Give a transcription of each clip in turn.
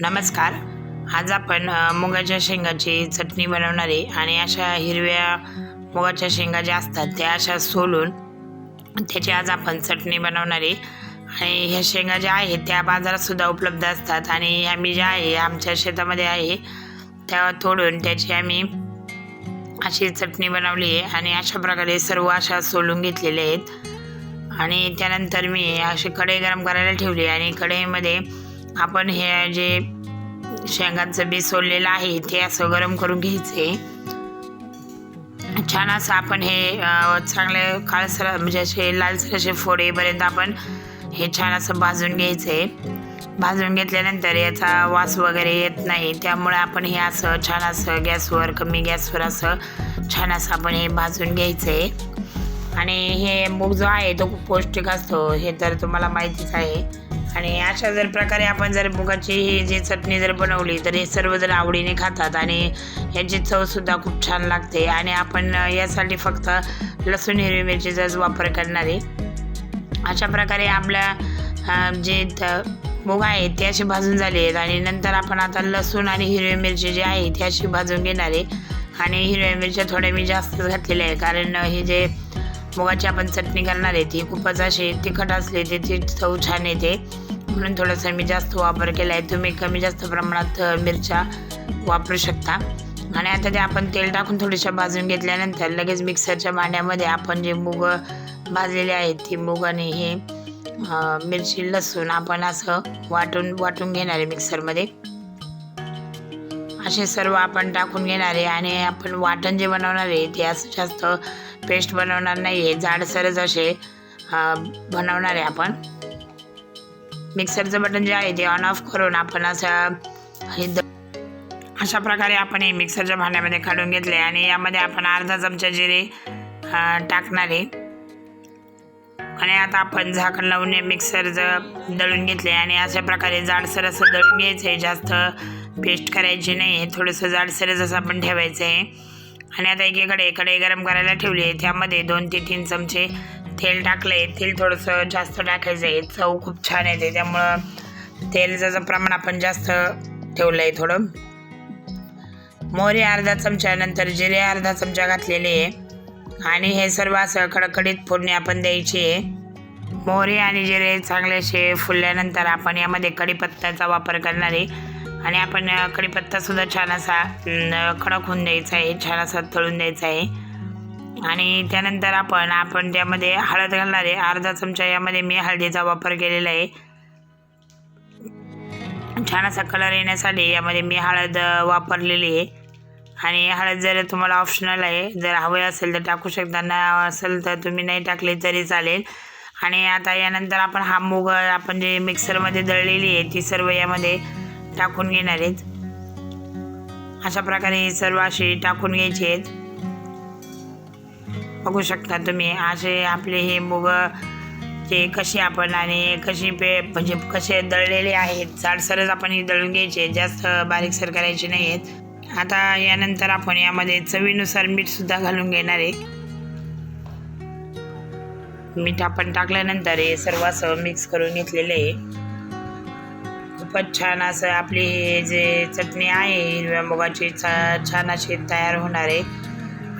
नमस्कार. आज आपण मुगाच्या शेंगाची चटणी बनवणारे आणि अशा हिरव्या मुगाच्या शेंगा ज्या असतात त्या अशा सोलून त्याची आज आपण चटणी बनवणारे आणि ह्या शेंगा ज्या आहेत त्या बाजारातसुद्धा उपलब्ध असतात. आणि आम्ही ज्या आहे आमच्या शेतामध्ये आहे त्या तोडून त्याची आम्ही अशी चटणी बनवली आहे. आणि अशा प्रकारे सर्व अशा सोलून घेतलेल्या आहेत. आणि त्यानंतर मी अशी कढई गरम करायला ठेवली आणि कढईमध्ये आपण हे जे शेंगाचं बी सोललेलं आहे ते असं गरम करून घ्यायचे. छान असं आपण हे चांगले काळसर म्हणजे असे लालसर असे फोडेपर्यंत आपण हे छान असं भाजून घ्यायचे. भाजून घेतल्यानंतर याचा वास वगैरे येत नाही. त्यामुळे आपण हे असं छान असं गॅसवर कमी गॅसवर असं छान असं आपण हे भाजून घ्यायचं. आहे आणि हे मूग जो आहे तो खूप पौष्टिक असतो. हे तर तुम्हाला माहितीच आहे. आणि अशा जर प्रकारे आपण जर मुगाची ही जी चटणी जर बनवली तर हे सर्वजण आवडीने खातात आणि याची चवसुद्धा खूप छान लागते. आणि आपण यासाठी फक्त लसूण हिरवी मिरचीचाच वापर करणार आहे. अशा प्रकारे आपल्या जे मुग मूग आहे ते असे भाजून झाले आहेत. आणि नंतर आपण आता लसूण आणि हिरवी मिरची जी आहे ती अशी भाजून घेणार आहे. आणि हिरव्या मिरच्या थोड्या मी जास्त घातलेल्या आहे कारण हे जे मुगाची आपण चटणी करणार आहे ती खूपच अशी तिखट असली ती ती चव छान येते. म्हणून थोडंसं मी जास्त वापर केला आहे तुम्ही कमी जास्त प्रमाणात मिरच्या वापरू शकता. आणि आता ते आपण तेल टाकून थोडीशा भाजून घेतल्यानंतर लगेच मिक्सरच्या भांड्यामध्ये आपण जे मूग भाजलेले आहेत ती मूग आणि हे मिरची लसूण आपण असं वाटून वाटून घेणार आहे मिक्सरमध्ये. असे सर्व आपण टाकून घेणार आहे आणि आपण वाटण जे बनवणार आहे ते असं जास्त पेस्ट बनवणार नाही आहे जाडसरच असे बनवणार आहे आपण. मिक्सरचं बटन जे आहे ते ऑन ऑफ करून आपण असं हे अशा प्रकारे आपण हे मिक्सरच्या भांड्यामध्ये काढून घेतले आणि यामध्ये आपण अर्धा चमचा जिरे टाकणार आहे. आणि आता आपण झाकण लावून मिक्सरचं दळून घेतले आणि अशा प्रकारे जाडसर असं दळून घ्यायचं आहे जास्त पेस्ट करायची नाही आहे. थोडंसं जाडसरच असं आपण ठेवायचं आहे आणि आता एकीकडे कढई गरम करायला ठेवली आहे. त्यामध्ये दोन ते तीन चमचे तेल टाकले तेल थोडंसं जास्त टाकायचं आहे. चव खूप छान येते. त्यामुळं तेलाचं प्रमाण आपण जास्त ठेवलं आहे थोडं. मोहरी अर्धा चमचा नंतर जिरे अर्धा चमचा घातलेले आहे. आणि हे सर्व असं कडकडीत फोडणी आपण द्यायची आहे. मोहरी आणि जिरे चांगले असे फुलल्यानंतर आपण यामध्ये कढीपत्त्याचा वापर करणार आहे. आणि आपण कडीपत्तासुद्धा कढीपत्तासुद्धा छान असा कडक होऊन द्यायचा आहे. छान असा तळून द्यायचा आहे. आणि त्यानंतर आपण आपण त्यामध्ये हळद घालणार आहे. अर्धा चमचा यामध्ये मी हळदीचा वापर केलेला आहे. छान असा कलर येण्यासाठी यामध्ये मी हळद वापरलेली आहे. आणि हळद जर तुम्हाला ऑप्शनल आहे जर हवे असेल तर टाकू शकता ना असेल तर तुम्ही नाही टाकले तरी चालेल. आणि आता यानंतर आपण हा मूग आपण जे मिक्सरमध्ये दळलेली आहे ती सर्व यामध्ये टाकून घेणार आहेत. अशा प्रकारे ही सर्व अशी टाकून घ्यायची आहेत. बघू शकता तुम्ही. असे आपले हे मुग ते कशी आपण आणि कशी पे म्हणजे कसे दळलेले आहेत. जाडसरच आपण ही दळून घ्यायचे जास्त बारीकसर करायचे नाही आहेत. आता यानंतर आपण यामध्ये चवीनुसार मीठसुद्धा घालून घेणार आहे. मीठ आपण टाकल्यानंतर हे सर्व असं मिक्स करून घेतलेलं आहे. खूपच छान असं आपली हे जे चटणी आहे हिरव्या मुगाची छान अशी तयार होणार आहे.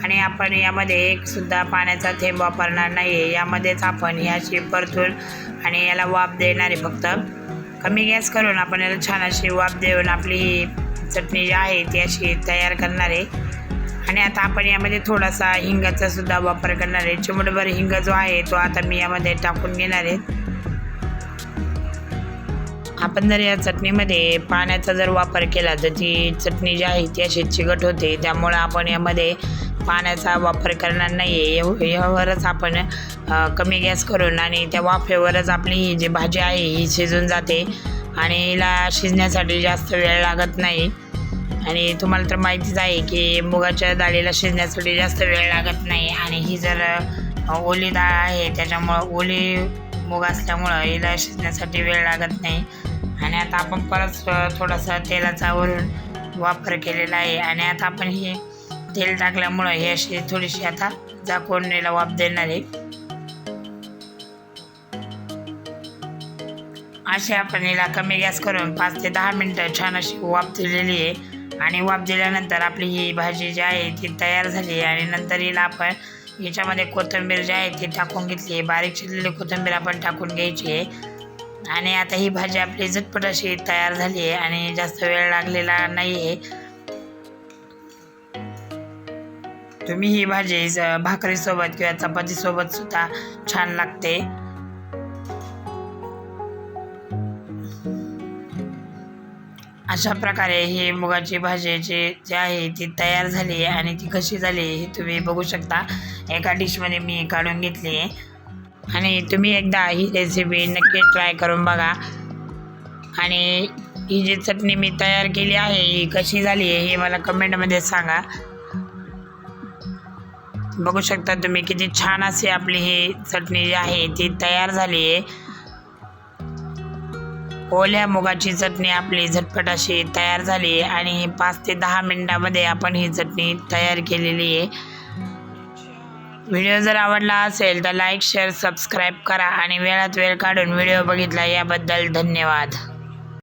आणि आपण यामध्ये एक सुद्धा पाण्याचा थेंब वापरणार नाही आहे यामध्येच आपण ही परतून आणि याला वाफ देणार आहे फक्त कमी गॅस करून आपण याला छान अशी वाफ देऊन आपली ही चटणी जी आहे ती अशी तयार करणार. आहे आणि आता आपण यामध्ये थोडासा हिंगाचा सुद्धा वापर करणार आहे. चिमटभर हिंग जो आहे तो आता मी यामध्ये टाकून घेणार आहे. आपण जर या चटणीमध्ये पाण्याचा जर वापर केला तर ती चटणी जी आहे ती अशी चिकट होते. त्यामुळं आपण यामध्ये पाण्याचा वापर करणार नाही आहे यावरच आपण कमी गॅस करून आणि त्या वाफेवरच आपली ही जी भाजी आहे ही शिजून जाते आणि हिला शिजण्यासाठी जास्त वेळ लागत नाही. आणि तुम्हाला तर माहितीच आहे की मुगाच्या डाळीला शिजण्यासाठी जास्त वेळ लागत नाही आणि ही जर ओली डाळ आहे त्याच्यामुळं ओली मूग असल्यामुळं हिला शिजण्यासाठी वेळ लागत नाही. आणि आता आपण परत थोडासा तेलाचा वरून वापर केलेला आहे. आणि आता आपण हे तेल टाकल्यामुळं हे अशी थोडीशी आता झाकून याला वाफ देणार आहे. अशी आपण हिला कमी गॅस करून पाच ते दहा मिनटं छान अशी वाफ दिलेली आहे. आणि वाफ दिल्यानंतर आपली ही भाजी जी आहे ती तयार झाली आहे. आणि नंतर हिला आपण याच्यामध्ये कोथिंबीर जी आहे ती टाकून घेतली आहे. बारीक चिरलेली कोथिंबीर आपण टाकून घ्यायची आहे. आणि आता ही भाजी आपली झटपट अशी तयार झाली आहे. आणि जास्त वेळ लागलेला नाही आहे. तुम्ही ही भाजी भाकरीसोबत किंवा चपातीसोबत सुद्धा छान लागते. अशा प्रकारे ही मुगाची भाजी जी जी आहे ती तयार झाली आहे आणि ती कशी झाली हे तुम्ही बघू शकता. एका डिशमध्ये मी काढून घेतली आहे. आणि तुम्ही एकदा ही रेसिपी नक्की ट्राय करून बघा. आणि ही जी चटणी मी तयार केली आहे ही कशी झाली आहे हे मला कमेंटमध्ये सांगा. बघू शकता तुम्ही किती छान अशी आपली ही चटणी जी आहे ती तयार झाली आहे. ओल्या मुगाची चटणी आपली झटपट अशी तयार झाली आहे आणि ही पाच ते दहा मिनिटामध्ये आपण ही चटणी तयार केलेली आहे. व्हिडिओ जर आवडला असेल तर लाईक शेअर सबस्क्राईब करा आणि वेळात वेळ काढून व्हिडिओ बघितला याबद्दल धन्यवाद.